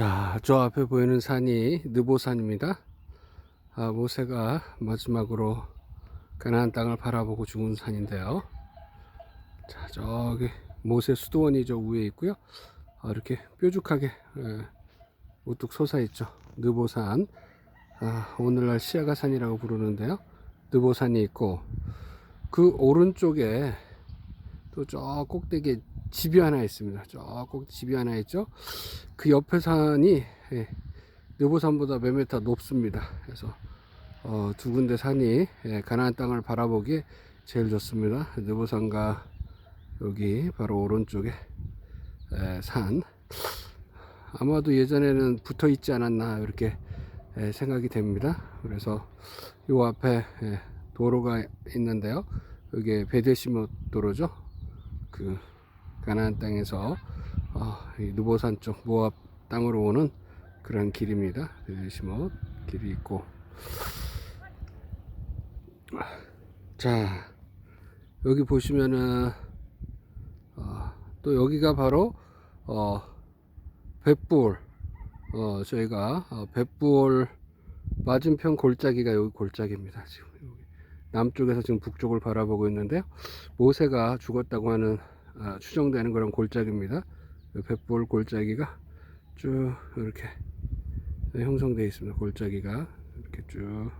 자, 저 앞에 보이는 산이 느보산입니다. 아, 모세가 마지막으로 가나안 땅을 바라보고 죽은 산인데요. 자, 저기 모세 수도원이 저 위에 있고요. 아, 이렇게 뾰족하게 예, 우뚝 솟아 있죠. 느보산. 아, 오늘날 시아가산이라고 부르는데요. 느보산이 있고 그 오른쪽에 또 저 꼭대기에 집이 하나 있습니다. 저 꼭대기 집이 하나 있죠. 그 옆에 산이 예, 느보산보다 몇 메타 높습니다. 그래서 어, 두 군데 산이 예, 가나안 땅을 바라보기 제일 좋습니다. 느보산과 여기 바로 오른쪽에 예, 산 아마도 예전에는 붙어 있지 않았나 이렇게 예, 생각이 됩니다. 그래서 요 앞에 예, 도로가 있는데요. 여기 베데시모 도로죠. 그 가나안 땅에서 어, 이 느보산 쪽 모압 땅으로 오는 그런 길입니다. 베데시모 길이 있고 자 여기 보시면은 어, 또 여기가 바로 어, 뱃불 어, 저희가 어, 뱃불 맞은편 골짜기가 여기 골짜기입니다. 지금 남쪽에서 지금 북쪽을 바라보고 있는데요. 모세가 죽었다고 하는 아, 추정되는 그런 골짜기입니다. 그 뱃불 골짜기가 쭉 이렇게 형성되어 있습니다. 골짜기가 이렇게 쭉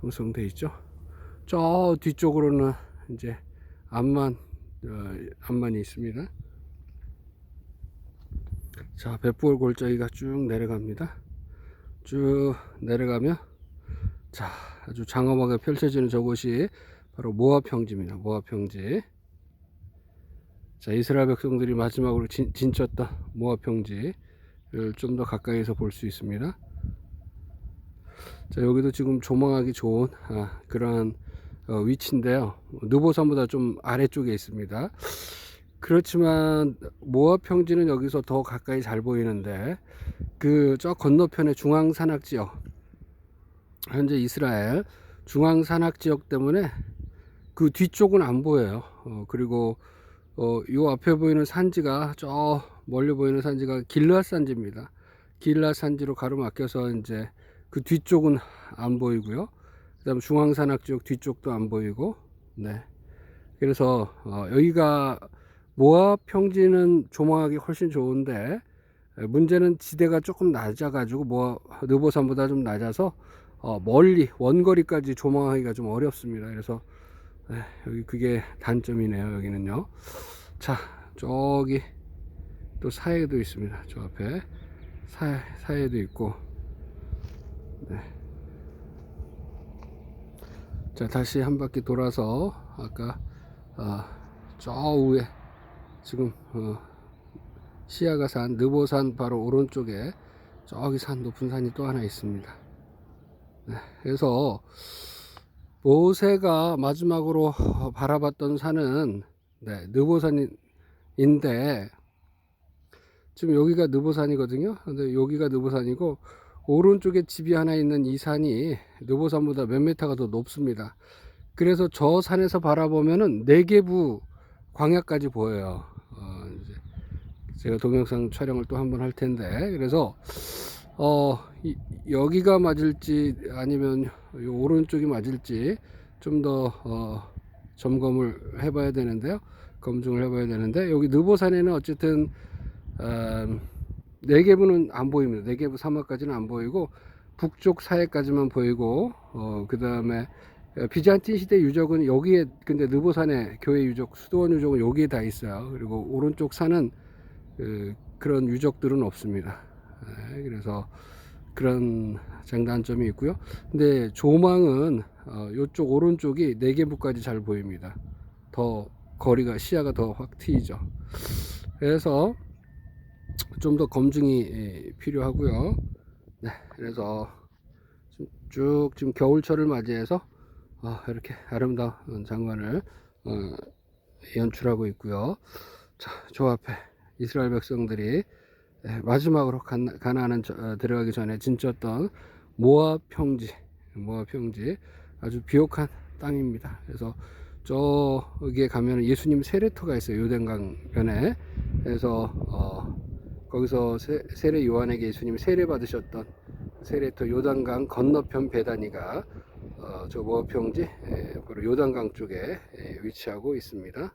형성되어 있죠. 저 뒤쪽으로는 이제 암만 어, 암만이 있습니다. 자, 뱃불 골짜기가 쭉 내려갑니다. 쭉 내려가면 자, 아주 장엄하게 펼쳐지는 저곳이 바로 모압 평지입니다. 모압 평지. 자, 이스라엘 백성들이 마지막으로 진, 진쳤던 모압 평지를 좀 더 가까이서 볼 수 있습니다. 자, 여기도 지금 조망하기 좋은 아, 그러한 어, 위치인데요. 느보산보다 좀 아래쪽에 있습니다. 그렇지만 모압 평지는 여기서 더 가까이 잘 보이는데 그 저 건너편의 중앙 산악 지역 현재 이스라엘 중앙 산악 지역 때문에 그 뒤쪽은 안 보여요. 어, 그리고 어, 요 앞에 보이는 산지가 저 멀리 보이는 산지가 길르앗 산지입니다. 길르앗 산지로 가로막혀서 이제 그 뒤쪽은 안 보이고요. 그다음 중앙 산악 지역 뒤쪽도 안 보이고 네. 그래서 어, 여기가 모압 평지는 조망하기 훨씬 좋은데 에, 문제는 지대가 조금 낮아가지고 뭐 느보산보다 좀 낮아서 어, 멀리 원거리까지 조망하기가 좀 어렵습니다. 그래서 에, 여기 그게 단점이네요. 여기는요. 자 저기 또 사해도 있습니다. 저 앞에 사 사해도 있고. 네. 자 다시 한 바퀴 돌아서 아까 아, 저 위에 지금 어, 시야가 산 느보산 바로 오른쪽에 저기 산 높은 산이 또 하나 있습니다. 네, 그래서 모세가 마지막으로 바라봤던 산은 네, 느보산인데 지금 여기가 느보산이거든요. 근데 여기가 느보산이고 오른쪽에 집이 하나 있는 이 산이 느보산보다 몇 메타가 더 높습니다. 그래서 저 산에서 바라보면은 네개부 광야까지 보여요. 어, 제가 동영상 촬영을 또 한 번 할 텐데 그래서 어 이, 여기가 맞을지 아니면 이 오른쪽이 맞을지 좀더 어, 점검을 해봐야 되는데요. 검증을 해봐야 되는데 여기 느보산에는 어쨌든 음, 네개부는 안 보입니다. 네개부 사막까지는 안 보이고 북쪽 사해까지만 보이고 어, 그 다음에 비잔틴 시대 유적은 여기에 근데 느보산에 교회 유적 수도원 유적은 여기에 다 있어요. 그리고 오른쪽 산은 그, 그런 유적들은 없습니다. 네, 그래서 그런 장단점이 있고요. 근데 조망은 어, 이쪽 오른쪽이 네개부까지 잘 보입니다. 더 거리가 시야가 더 확 트이죠. 그래서 좀 더 검증이 예, 필요하고요. 네, 그래서 쭉 지금 겨울철을 맞이해서 어, 이렇게 아름다운 장관을 어, 연출하고 있고요. 자, 저 앞에 이스라엘 백성들이 예, 마지막으로 가나안 어, 들어가기 전에 진쳤던 모압 평지, 모압 평지 아주 비옥한 땅입니다. 그래서 저기에 가면 예수님 세례터가 있어요. 요단강 변에. 그래서 어, 거기서 세, 세례 요한에게 예수님이 세례 받으셨던 세례터 요단강 건너편 배단위가 어, 저 모평지 에, 바로 요단강 쪽에 에, 위치하고 있습니다.